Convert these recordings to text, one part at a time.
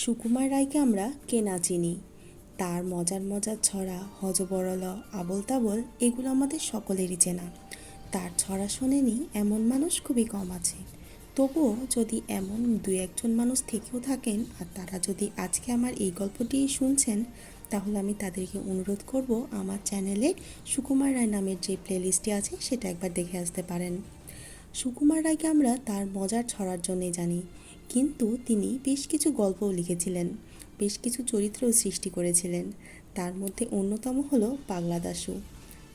সুকুমার রায়কে আমরা কে না চিনি? তার মজার মজার ছড়া, হজবরল আবল তাবল এগুলো আমাদের সকলেরই চেনা। তার ছড়া শোনেনি এমন মানুষ খুবই কম আছে। তবুও যদি এমন দু একজন মানুষ থেকেও থাকেন আর তারা যদি আজকে আমার এই গল্পটি শুনছেন, তাহলে আমি তাদেরকে অনুরোধ করব আমার চ্যানেলে সুকুমার রায় নামের যে প্লেলিস্টটি আছে সেটা একবার দেখে আসতে পারেন। সুকুমার রায়কে আমরা তার মজার ছড়ার জন্যই জানি। কিন্তু তিনি বেশ কিছু গল্পও লিখেছিলেন, বেশ কিছু চরিত্রও সৃষ্টি করেছিলেন। তার মধ্যে অন্যতম হলো পাগলা দাশু।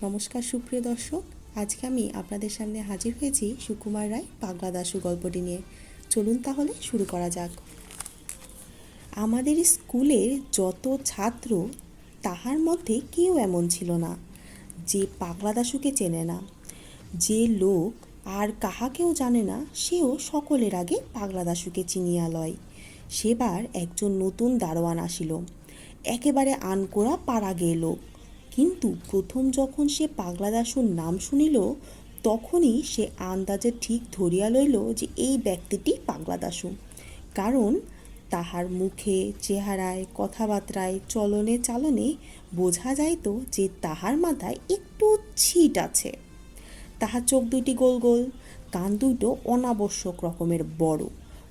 নমস্কার সুপ্রিয় দর্শক, আজকে আমি আপনাদের সামনে হাজির হয়েছি সুকুমার রায় পাগলা দাশু গল্পটি নিয়ে। চলুন তাহলে শুরু করা যাক। আমাদের স্কুলের যত ছাত্র, তাহার মধ্যে কেউ এমন ছিল না যে পাগলা দাশুকে চেনে না। যে লোক আর কাহাকেও জানে না, সেও সকলের আগে পাগলা দাশুকে চিনিয়া লয়। সেবার একজন নতুন দারোয়ান আসিল। একেবারে আনকোড়া পাড়া গেল। কিন্তু প্রথম যখন সে পাগলা দাসুর নাম শুনিল, তখনই সে আন্দাজে ঠিক ধরিয়া লইল যে এই ব্যক্তিটি পাগলা দাসু কারণ তাহার মুখে, চেহারায়, কথাবার্তায় চলনে চালনে বোঝা যাইত যে তাহার মাথায় একটু ছিট আছে। তাহার চোখ দুইটি গোল গোল, কান দুটো অনাবশ্যক রকমের বড়,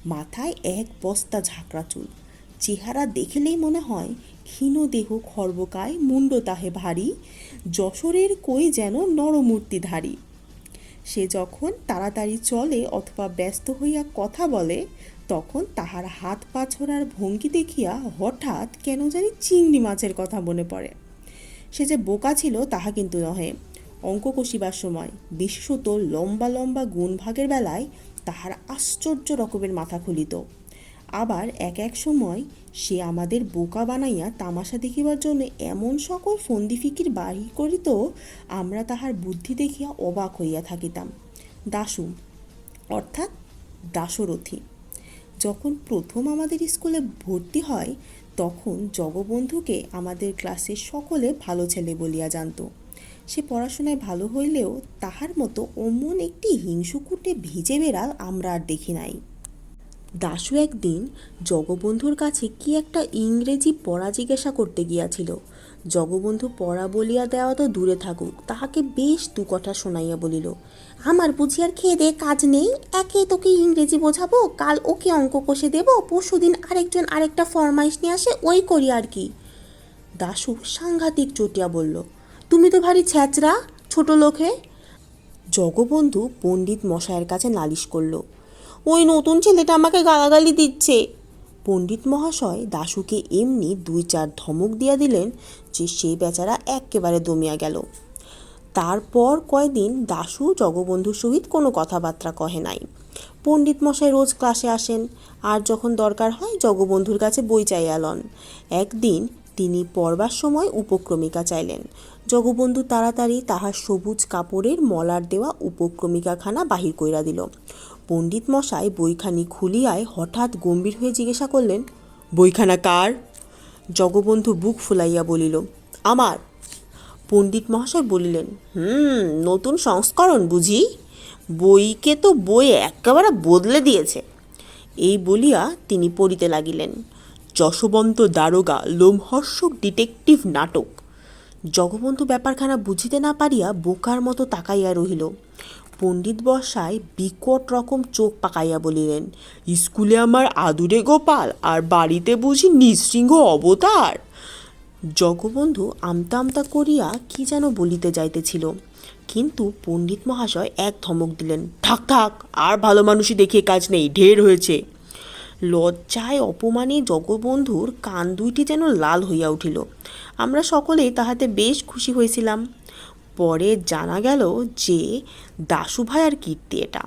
মাথায় এক বস্তা ঝাঁকড়া চুল। চেহারা দেখিলেই মনে হয় ক্ষীণ দেহ খর্বকায় মুন্ড তাহে ভারী, যশোরের কই যেন নরমূর্তিধারী। সে যখন তাড়াতাড়ি চলে অথবা ব্যস্ত হইয়া কথা বলে, তখন তাহার হাত পা ছড়ার ভঙ্গি দেখিয়া হঠাৎ কেন জানি চিংড়ি মাছের কথা মনে পড়ে। সে যে বোকা ছিল তাহা কিন্তু নহে। অঙ্ক কষিবার সময়, বিশেষত লম্বা লম্বা গুণভাগের বেলায় তাহার আশ্চর্য রকমের মাথা খুলিত। আবার এক এক সময় সে আমাদের বোকা বানাইয়া তামাশা দেখিবার জন্য এমন সকল ফন্দি ফিকির বাহির করিত, আমরা তাহার বুদ্ধি দেখিয়া অবাক হইয়া থাকিতাম। দাসু অর্থাৎ দাসরথী। যখন প্রথম আমাদের স্কুলে ভর্তি হয়, তখন জগবন্ধুকে আমাদের ক্লাসের সকলে ভালো ছেলে বলিয়া জানত। সে পড়াশোনায় ভালো হইলেও তাহার মতো অমন একটি হিংসুকুটে ভিজে বেড়াল আমরা আর দেখি নাই। দাশু একদিন জগবন্ধুর কাছে কি একটা ইংরেজি পড়া জিজ্ঞাসা করতে গিয়াছিল। জগবন্ধু পড়া বলিয়া দেওয়া তো দূরে থাকুক, তাহাকে বেশ দু কথা শোনাইয়া বলিল, আমার বুঝি আর খেয়ে দে, কাজ নেই, একে তোকে ইংরেজি বোঝাবো, কাল ওকে অঙ্ক কষে দেবো, পরশুদিন আরেকজন আরেকটা ফরমাইশ নিয়ে আসে, ওই করি আর কি। দাশু সাংঘাতিক চটিয়া বলল তুমি তো ভারী ছ্যাচরা ছোট লোকে। জগবন্ধু পণ্ডিত মশায়ের কাছে নালিশ করল, ওই নতুন ছেলেটা আমাকে গালাগালি দিচ্ছে। পণ্ডিত মহাশয় দাশুকে এমনি দুই চার ধমক দিয়া দিলেন যে সে বেচারা এক্কেবারে দমিয়া গেল। তারপর কয়দিন দাশু জগবন্ধুর সহিত কোনো কথাবার্তা কহে নাই। পণ্ডিত মশাই রোজ ক্লাসে আসেন, আর যখন দরকার হয় জগবন্ধুর কাছে বই চাইয়া লন একদিন তিনি পড়বার সময় উপক্রমিকা চাইলেন। জগবন্ধু তাড়াতাড়ি তাহার সবুজ কাপড়ের মলার দেওয়া উপক্রমিকাখানা বাহির কইরা দিল। পণ্ডিত মশাই বইখানি খুলিয়ায় হঠাৎ গম্ভীর হয়ে জিজ্ঞাসা করলেন, বইখানা কার? জগবন্ধু বুক ফুলাইয়া বলিল, আমার। পণ্ডিত মহাশয় বলিলেন, হুম, নতুন সংস্করণ বুঝি? বইকে তো বই একেবারে বদলে দিয়েছে। এই বলিয়া তিনি পড়িতে লাগিলেন। যশবন্ত দারোগা লোমহর্ষক ডিটেকটিভ নাটক। জগবন্ধু ব্যাপারখানা বুঝিতে না পারিয়া বোকার মতো তাকাইয়া রহিল। পণ্ডিত বসায় বিকট রকম চোখ পাকাইয়া বলিলেন, স্কুলে আমার আদুরে গোপাল, আর বাড়িতে বুঝি নৃসিংহ অবতার? জগবন্ধু আমতা আমতা করিয়া কি যেন বলিতে যাইতেছিল। কিন্তু পণ্ডিত মহাশয় এক ধমক দিলেন, থাক থাক, আর ভালো মানুষই দেখিয়ে কাজ নেই, ঢের হয়েছে। লজ্জায় অপমানে জগবন্ধুর কান দুইটি যেন লাল হইয়া উঠিল। আমরা সকলেই তাহাতে বেশ খুশি হয়েছিলাম পরে জানা গেল যে দাসুভাই আর কীর্তি এটা।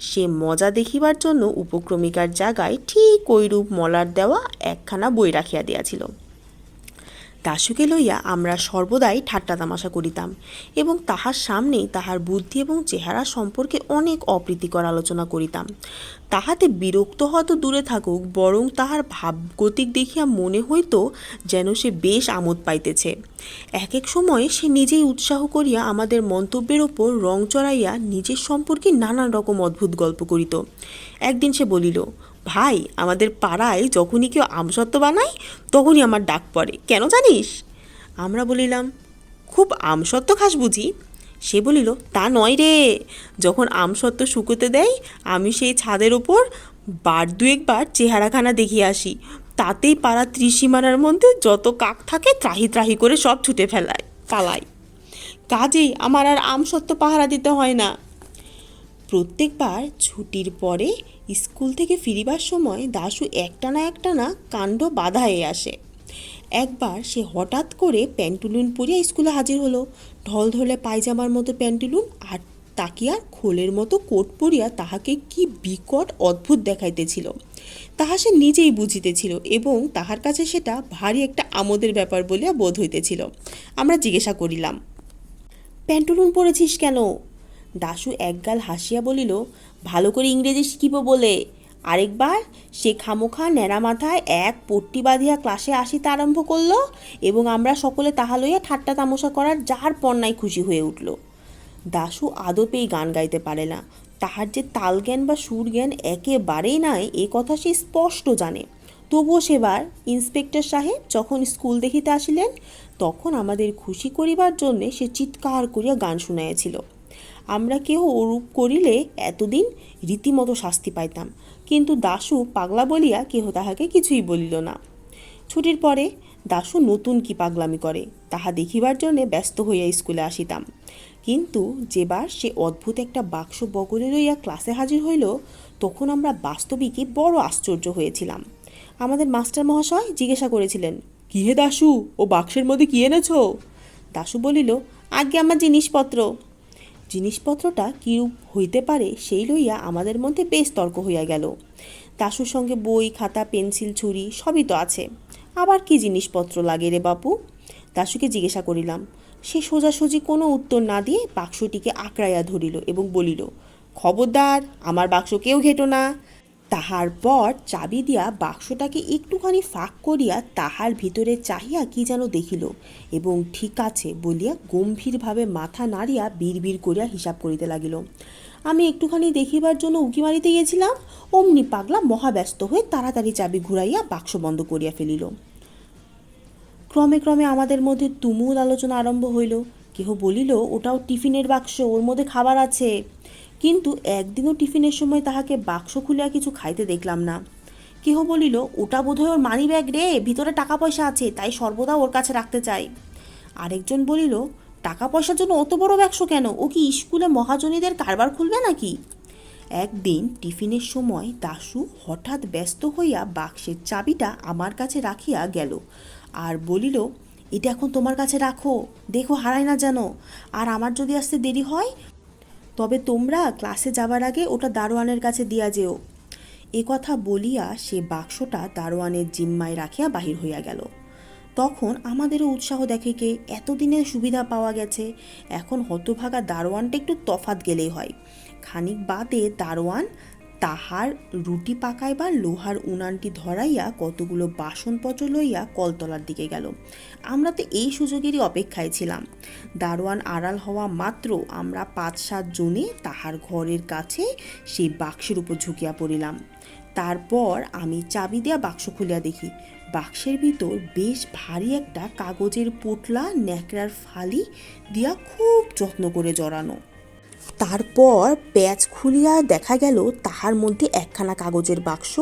সে মজা দেখিবার জন্য উপক্রমিকার জায়গায় ঠিক ওইরূপ মলার দেওয়া একখানা বই রাখিয়া দিয়াছিল। দাশুকে লইয়া আমরা সর্বদাই ঠাট্টা তামাশা করিতাম এবং তাহার সামনেই তাহার বুদ্ধি এবং চেহারা সম্পর্কে অনেক অপ্রীতিকর আলোচনা করিতাম। তাহাতে বিরক্ত হওয়া তো দূরে থাকুক, বরং তাহার ভাবগতিক দেখিয়া মনে হইত যেন সে বেশ আমোদ পাইতেছে। এক এক সময় সে নিজেই উৎসাহ করিয়া আমাদের মন্তব্যের ওপর রং চড়াইয়া নিজের সম্পর্কে নানান রকম অদ্ভুত গল্প করিত। একদিন সে বলিল ভাই, আমাদের পাড়ায় যখনই কেউ আমসত্ত্ব বানায়, তখনই আমার ডাক পড়ে। কেন জানিস? আমরা বলিলাম, খুব আমসত্ত্ব খাস বুঝি? সে বলিল, তা নয় রে। যখন আমসত্ত্ব শুকোতে দেয়, আমি সেই ছাদের ওপর বার দুয়েকবার চেহারাখানা দেখিয়ে আসি। তাতেই পাড়া ত্রিসীমানার মধ্যে যত কাক থাকে, ত্রাহি ত্রাহি করে সব ছুটে ফেলায়, পালায়। কাজেই আমার আর আমসত্ত্ব পাহারা দিতে হয় না। প্রত্যেকবার ছুটির পরে স্কুল থেকে ফিরিবার সময় দাশু একটানা একটানা কাণ্ড বাধা হয়ে আসে। একবার সে হঠাৎ করে প্যান্টুলুন পরিয়া স্কুলে হাজির হলো। ঢল ঢলে পায়জামার মতো প্যান্টুলুন আর তাকিয়ার খোলের মতো কোট পরিয়া তাহাকে কি বিকট অদ্ভুত দেখাইতেছিল। তাহা সে নিজেই বুঝিতেছিল এবং তাহার কাছে সেটা ভারী একটা আমোদের ব্যাপার বলিয়া বোধ হইতেছিল। আমরা জিজ্ঞাসা করিলাম, প্যান্টুলুন পরেছিস কেন? দাশু একগাল হাসিয়া বলিল, ভালো করে ইংরেজি শিখিব বলে। আরেকবার সে খামোখা ন্যাড়া মাথায় এক পট্টি বাঁধিয়া ক্লাসে আসিতে আরম্ভ করল এবং আমরা সকলে তাহা লইয়া ঠাট্টা তামশা করার যার পণ্যায় খুশি হয়ে উঠল। দাশু আদপেই গান গাইতে পারে না। তাহার যে তাল জ্ঞান বা সুর জ্ঞান একেবারেই নাই, এ কথা সে স্পষ্ট জানে। তবুও সেবার ইন্সপেক্টর সাহেব যখন স্কুল দেখিতে আসিলেন, তখন আমাদের খুশি করিবার জন্যে সে চিৎকার করিয়া গান শুনাইয়াছিল। আমরা কেহ ওরূপ করিলে এতদিন রীতিমতো শাস্তি পাইতাম। কিন্তু দাশু পাগলা বলিয়া কেহ তাহাকে কিছুই বলিল না। ছুটির পরে দাশু নতুন কি পাগলামি করে, তাহা দেখিবার জন্যে ব্যস্ত হইয়া স্কুলে আসিতাম। কিন্তু যেবার সে অদ্ভুত একটা বাক্স বগলে লইয়া ক্লাসে হাজির হইল, তখন আমরা বাস্তবিকই বড় আশ্চর্য হয়েছিলাম। আমাদের মাস্টার মহাশয় জিজ্ঞাসা করেছিলেন কি হে দাশু ও বাক্সের মধ্যে কি এনেছ? দাশু বলিল আগে আমার জিনিসপত্র। জিনিসপত্রটা কিরূপ হইতে পারে সেই লইয়া আমাদের মধ্যে বেশ তর্ক হইয়া গেল। দাসুর সঙ্গে বই, খাতা, পেন্সিল, ছুরি সবই তো আছে। আবার কি জিনিসপত্র লাগে রে বাপু? দাসুকে জিজ্ঞাসা করিলাম। সে সোজাসুজি কোনো উত্তর না দিয়ে বাক্সটিকে আঁকড়াইয়া ধরিল এবং বলিল, খবরদার, আমার বাক্স কেউ ঘেটো না। তাহার পর চাবি দিয়া বাক্সটাকে একটুখানি ফাঁক করিয়া তাহার ভিতরে চাহিয়া কি যেন দেখিল এবং ঠিক আছে বলিয়া গম্ভীরভাবে মাথা নাড়িয়া বিড়বিড় করিয়া হিসাব করিতে লাগিল। আমি একটুখানি দেখিবার জন্য উঁকি মারিতে গিয়েছিলাম, অমনি পাগলা মহাব্যস্ত হয়ে তাড়াতাড়ি চাবি ঘুরাইয়া বাক্স বন্ধ করিয়া ফেলিল। ক্রমে ক্রমে আমাদের মধ্যে তুমুল আলোচনা আরম্ভ হইল। কেহ বলিল, ওটাও টিফিনের বাক্স, ওর মধ্যে খাবার আছে। কিন্তু একদিনও টিফিনের সময় তাহাকে বাক্স খুলিয়া কিছু খাইতে দেখলাম না। কেহ বলিল, ওটা বোধহয় ওর মানি ব্যাগ রে, ভিতরে টাকা পয়সা আছে, তাই সর্বদা ওর কাছে রাখতে চাই। আরেকজন বলিল টাকা পয়সার জন্য অত বড় বাক্স কেন? ও কি স্কুলে মহাজনীদের কারবার খুলবে নাকি? একদিন টিফিনের সময় দাশু হঠাৎ ব্যস্ত হইয়া বাক্সের চাবিটা আমার কাছে রাখিয়া গেল আর বলিল, এটা এখন তোমার কাছে রাখো, দেখো হারায় না যেন। আর আমার যদি আসতে দেরি হয় তবে তোমরা ক্লাসে যাবার আগে ওটা দারোয়ানের কাছে দিয়া যেও। এ কথা বলিয়া সে বাক্সটা দারোয়ানের জিম্মায় রাখিয়া বাহির হইয়া গেল। তখন আমাদেরও উৎসাহ দেখে কে, এতদিনের সুবিধা পাওয়া গেছে, এখন হতভাগা দারোয়ানটা একটু তফাত গেলেই হয়। খানিক বাদে দারোয়ান তাহার রুটি পাকাইবার লোহার উনানটি ধরাইয়া কতগুলো বাসনপত্র লইয়া কলতলার দিকে গেল। আমরা তো এই সুযোগেরই অপেক্ষায় ছিলাম। দারোয়ান আড়াল হওয়া মাত্র আমরা পাঁচ সাত জনে তাহার ঘরের কাছে সেই বাক্সের উপর ঝুঁকিয়া পড়িলাম। তারপর আমি চাবি দিয়া বাক্স খুলিয়া দেখি, বাক্সের ভিতর বেশ ভারী একটা কাগজের পোটলা, ন্যাকড়ার ফালি দিয়া খুব যত্ন করে জড়ানো। তারপর প্যাচ খুলিয়া দেখা গেল তাহার মধ্যে একখানা কাগজের বাক্স,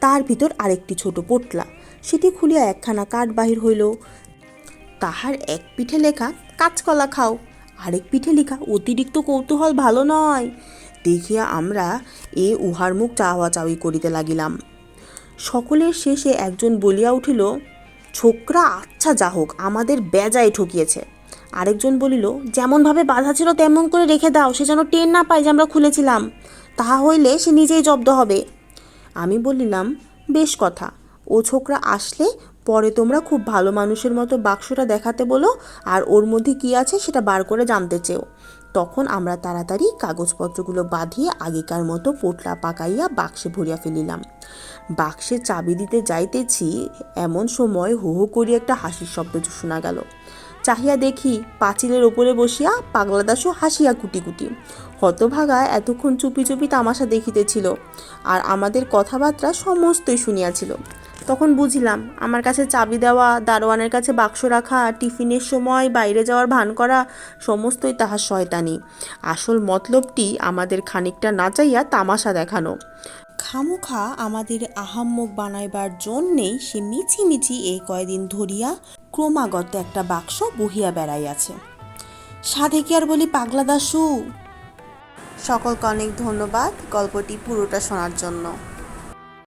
তার ভিতর আরেকটি ছোট পোটলা। সেটি খুলিয়া একখানা কাঠ বাহির হইল। তাহার এক পিঠে লেখা, কাঁচকলা খাও। আরেক পিঠে লেখা, অতিরিক্ত কৌতূহল ভালো নয়। দেখিয়া আমরা এ উহার মুখ চাওয়া চাওয়ি করিতে লাগিলাম। সকলের শেষে একজন বলিয়া উঠিল, ছোকরা আচ্ছা যা হোক, আমাদের বেজায় ঠকিয়েছে। আরেকজন বলিল, যেমনভাবে বাধা ছিল তেমন করে রেখে দাও, সে যেন টের না পায় যে আমরা খুলেছিলাম। তাহা হইলে সে নিজেই জব্দ হবে। আমি বলিলাম, বেশ কথা। ও ছোকরা আসলে পরে তোমরা খুব ভালো মানুষের মতো বাক্সটা দেখাতে বলো, আর ওর মধ্যে কি আছে সেটা বার করে জানতে চেও। তখন আমরা তাড়াতাড়ি কাগজপত্রগুলো বাঁধিয়ে আগেকার মতো পোটলা পাকাইয়া বাক্সে ভরিয়া ফেলিলাম। বাক্সে চাবি দিতে যাইতেছি, এমন সময় হো হো করিয়া একটা হাসির শব্দ শোনা গেল। চাহিয়া দেখি পাঁচিলের ওপরে বসিয়া পাগলা দাসও হাসিয়া কুটি কুটি হতভাগা এতক্ষণ চুপি চুপি তামাশা দেখিতেছিল আর আমাদের কথাবার্তা সমস্তই শুনিয়াছিল। তখন বুঝিলাম, আমার কাছে চাবি দেওয়া, দারোয়ানের কাছে বাক্স রাখা, টিফিনের সময় বাইরে যাওয়ার ভান করা, সমস্তই তাহার শয়তানি। আসল মতলবটি আমাদের খানিকটা নাচাইয়া তামাশা দেখানো। খামোখা আমাদের আহাম্মক বানাইবার জন্যেই সে মিছি মিছি এই কয়দিন ধরিয়া ক্রমাগত একটা বাক্স বহিয়া বেড়াইয়াছে। সাধে কি আর বলি পাগলা দাসু সকলকে অনেক ধন্যবাদ গল্পটি পুরোটা শোনার জন্য।